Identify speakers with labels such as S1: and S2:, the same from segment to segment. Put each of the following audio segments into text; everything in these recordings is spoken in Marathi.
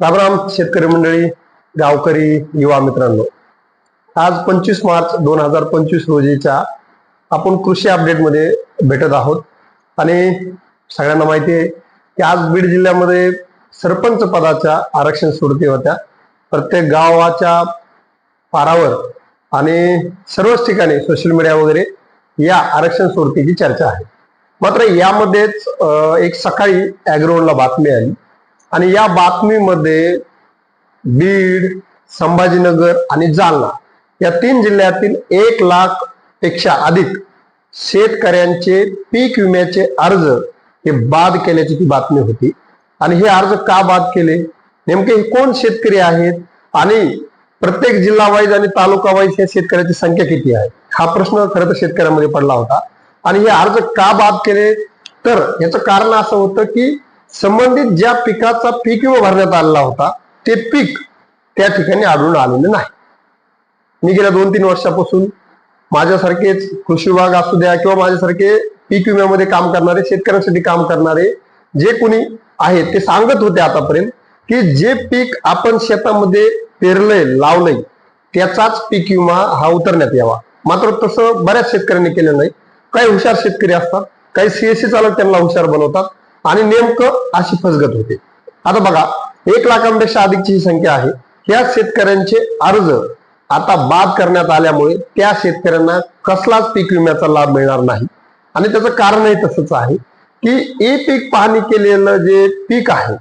S1: रामराम शेतकरी मंडळी गावकरी युवा मित्रांनो आज पंचवीस मार्च दोन हजार पंचवीस रोजीच्या आपण कृषी अपडेटमध्ये भेटत आहोत. आणि सगळ्यांना माहिती आहे की आज बीड जिल्ह्यामध्ये सरपंच पदाच्या आरक्षण सुरती होत्या. प्रत्येक गावाच्या पारावर आणि सर्वच ठिकाणी सोशल मीडिया वगैरे या आरक्षण सोडतीची चर्चा आहे. मात्र यामध्येच एक सकाळी अॅग्रोनला बातमी आली. आणि या बातमीमध्ये बीड संभाजीनगर आणि जालना या तीन जिल्ह्यातील एक लाखपेक्षा अधिक शेतकऱ्यांचे पीक विम्याचे अर्ज हे बाद केल्याची ती बातमी होती. आणि हे अर्ज का बाद केले? नेमके हे कोण शेतकरी आहेत? आणि प्रत्येक जिल्हा वाईज आणि तालुका वाईज या शेतकऱ्याची संख्या किती आहे? हा प्रश्न खरं तर शेतकऱ्यांमध्ये पडला होता. आणि हे अर्ज का बाद केले? तर याचं कारण असं होतं की संबंधित ज्या पिकाचा पीक विमा भरण्यात आलेला होता ते पीक त्या ठिकाणी आढळून आलेलं नाही. मी गेल्या दोन तीन वर्षापासून माझ्यासारखेच कृषी विभाग असू द्या किंवा माझ्यासारखे पीक विम्यामध्ये काम करणारे शेतकऱ्यांसाठी काम करणारे जे कोणी आहेत ते सांगत होते आतापर्यंत की जे पीक आपण शेतामध्ये पेरलंय लावलंय त्याचाच पीक विमा हा उतरण्यात यावा. मात्र तसं बऱ्याच शेतकऱ्यांनी केलं नाही. काही हुशार शेतकरी असतात काही सीएससी चालक त्यांना हुशार बनवतात आणि नेमकं अशी फसगत होते. आता बघा एक लाखांपेक्षा अधिकची ही संख्या आहे या शेतकऱ्यांचे अर्ज आता बाद करण्यात आल्यामुळे त्या शेतकऱ्यांना कसलाच पीक विम्याचा लाभ मिळणार नाही. आणि त्याचं कारणही तसंच आहे की ई पीक पाहणी केलेलं जे पीक आहे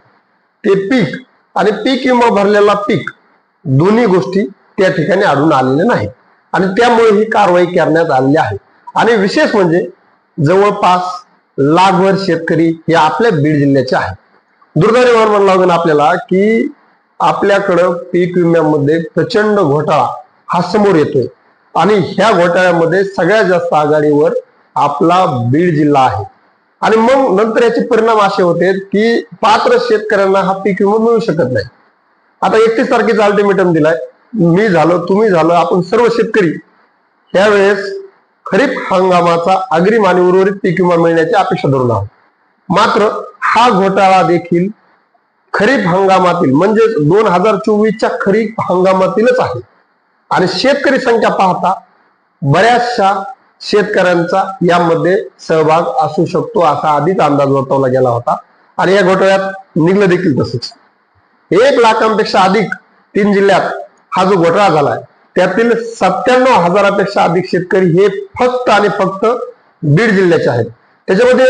S1: ते पीक आणि पीक विमा भरलेला पीक दोन्ही गोष्टी त्या ठिकाणी आढळून आलेल्या नाहीत. आणि त्यामुळे ही कारवाई करण्यात आलेली आहे. आणि विशेष म्हणजे जवळपास लाखभर शेतकरी हे आपल्या बीड जिल्ह्याचे आहे दुर्दैवानं म्हणावं लागून आपल्याला की आपल्याकडं पीक विम्यामध्ये प्रचंड घोटाळा हा समोर येतोय. आणि ह्या घोटाळ्यामध्ये सगळ्यात जास्त आघाडीवर आपला बीड जिल्हा आहे. आणि मग नंतर याचे परिणाम असे होते की पात्र शेतकऱ्यांना हा पीक विमा मिळू शकत नाही. आता एकतीस तारखेचा अल्टिमेटम दिलाय. मी झालो तुम्ही झालो आपण सर्व शेतकरी त्यावेळेस खरीप हंगामाचा अग्रिम आणि उर्वरित पीक विमा मिळण्याची अपेक्षा धरून आहोत. मात्र हा घोटाळा देखील खरीप हंगामातील म्हणजेच दोन हजार चोवीसच्या खरीप हंगामातीलच आहे. आणि शेतकरी संख्या पाहता बऱ्याचशा शेतकऱ्यांचा यामध्ये सहभाग असू शकतो असा आधीच अंदाज वर्तवला गेला होता. आणि या घोटाळ्यात निघलं देखील तसंच. एक लाखांपेक्षा अधिक तीन जिल्ह्यात हा जो घोटाळा झालाय त्यातील सत्त्याण्णव हजारापेक्षा अधिक शेतकरी हे फक्त आणि फक्त बीड जिल्ह्याचे आहेत. त्याच्यामध्ये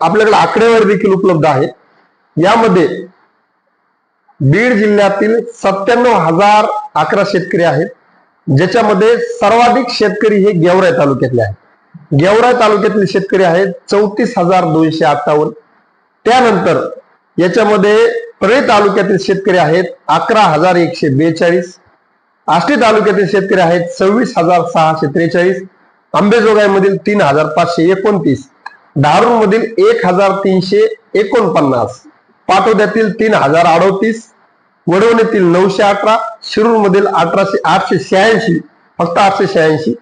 S1: आपल्याकडे आकडेवारी देखील उपलब्ध आहे. यामध्ये बीड जिल्ह्यातील सत्त्याण्णव हजार अकरा शेतकरी आहेत. ज्याच्यामध्ये सर्वाधिक शेतकरी हे गेवराय तालुक्यातले आहेत. गेवराय तालुक्यातले शेतकरी आहेत चौतीस हजार दोनशे अठ्ठावन्न. त्यानंतर याच्यामध्ये परळी तालुक्यातील शेतकरी आहेत अकरा हजार एकशे बेचाळीस. आष्टी तालुक्यातील शेतकरी आहेत सव्वीस हजार सहाशे त्रेचाळीस अंबेजोगाई मधील तीन हजार पाचशे एकोणतीस धारूर मधील एक हजार तीनशे एकोणपन्नास पाटोद्यातील तीन हजार अडोतीस वडवणीतील नऊशे अठरा शिरूर मधील अठराशे आठशे शहाऐंशी फक्त आठशे शहाऐंशी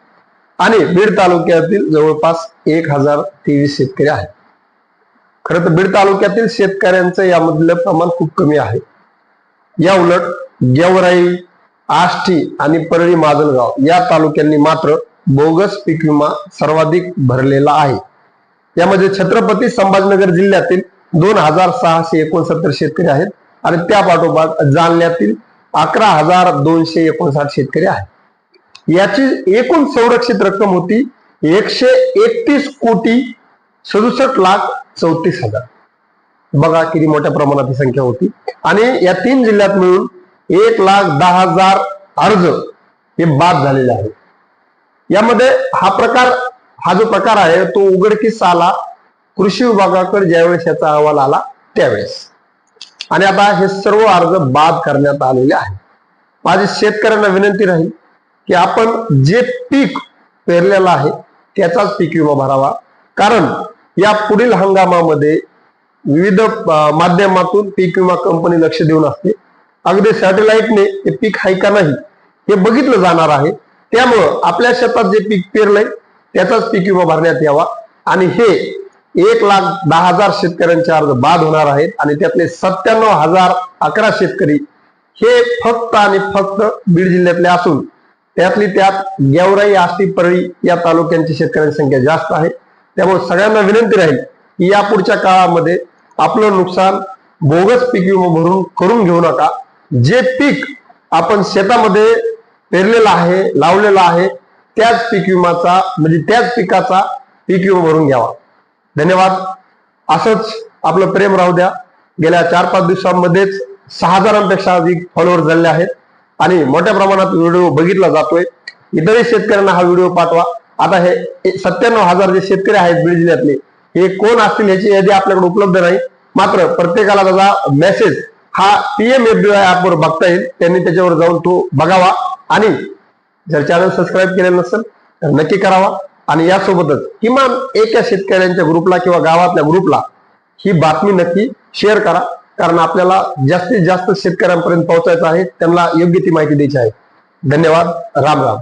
S1: आणि बीड तालुक्यातील जवळपास एक हजार तेवीस शेतकरी आहेत. खरं तर बीड तालुक्यातील शेतकऱ्यांचं यामधलं प्रमाण खूप कमी आहे. या उलट गेवराई आष्टी आणि परळी माजलगाव या तालुक्यांनी मात्र बोगस पीक विमा सर्वाधिक भरलेला आहे. यामध्ये छत्रपती संभाजीनगर जिल्ह्यातील दोन हजार सहाशे एकोणसत्तर शेतकरी आहेत आणि त्या पाठोपाठ जालन्यातील अकरा हजार दोनशे एकोणसाठ शेतकरी आहेत. याची एकूण संरक्षित रक्कम होती एकशे एकतीस कोटी सदुसष्ट लाख चौतीस हजार. बघा किती मोठ्या प्रमाणात ही संख्या होती. आणि या तीन जिल्ह्यात मिळून एक लाख दहा हजार अर्ज हे बाद झालेले आहेत. यामध्ये हा प्रकार हा जो प्रकार आहे तो उघडकीस आला. कृषी विभागाकडे ज्यावेळेस याचा अहवाल आला त्यावेळेस. आणि आता हे सर्व अर्ज बाद करण्यात आलेले आहे माझी शेतकऱ्यांना विनंती राहील की आपण जे पीक पेरलेलं आहे त्याचाच पीक विमा भरावा. कारण या पुढील हंगामामध्ये विविध माध्यमातून पीक विमा कंपनी लक्ष देऊन असते. अगदी सॅटेलाइटने ते पीक आहे का नाही हे बघितलं जाणार आहे. त्यामुळं आपल्या शेतात जे पीक पेरलंय त्याचाच पीक विमा भरण्यात यावा. आणि हे एक लाख दहा हजार शेतकऱ्यांचे अर्ज बाद होणार आहेत आणि त्यातले सत्त्याण्णव हजार अकरा शेतकरी हे फक्त आणि फक्त बीड जिल्ह्यातले असून त्यातली त्यात गेवराई आष्टी परळी या तालुक्यांची शेतकऱ्यांची संख्या जास्त आहे. त्यामुळे सगळ्यांना विनंती राहील की या पुढच्या काळामध्ये आपलं नुकसान बोगस पीक विमा भरून करून घेऊ नका. जे पीक आपण शेतामध्ये पेरलेलं आहे लावलेलं आहे त्याच पीक विमाचा म्हणजे त्याच पिकाचा पीक विमा भरून घ्यावा. धन्यवाद. असंच आपलं प्रेम राहू द्या. गेल्या चार पाच दिवसांमध्येच सहा हजारांपेक्षा अधिक फॉलोअर झाले आहेत. आणि मोठ्या प्रमाणात व्हिडिओ बघितला जातोय. इतरही शेतकऱ्यांना हा व्हिडिओ पाठवा. आता हे सत्त्याण्णव हजार जे शेतकरी आहेत बीड जिल्ह्यातले हे कोण असतील याची यादी आपल्याकडे उपलब्ध नाही. मात्र प्रत्येकाला त्याचा मेसेज हा पीएम एफ ऍपवर बघता येईल. त्यांनी त्याच्यावर जाऊन तो बघावा. आणि जर चॅनल सबस्क्राईब केलेलं नसेल तर नक्की करावा. आणि यासोबतच किमान एका शेतकऱ्यांच्या ग्रुपला किंवा गावातल्या ग्रुपला ही बातमी नक्की शेअर करा. कारण आपल्याला जास्तीत जास्त शेतकऱ्यांपर्यंत पोहोचायचं आहे. त्यांना योग्य ती माहिती द्यायची आहे. धन्यवाद. राम राम.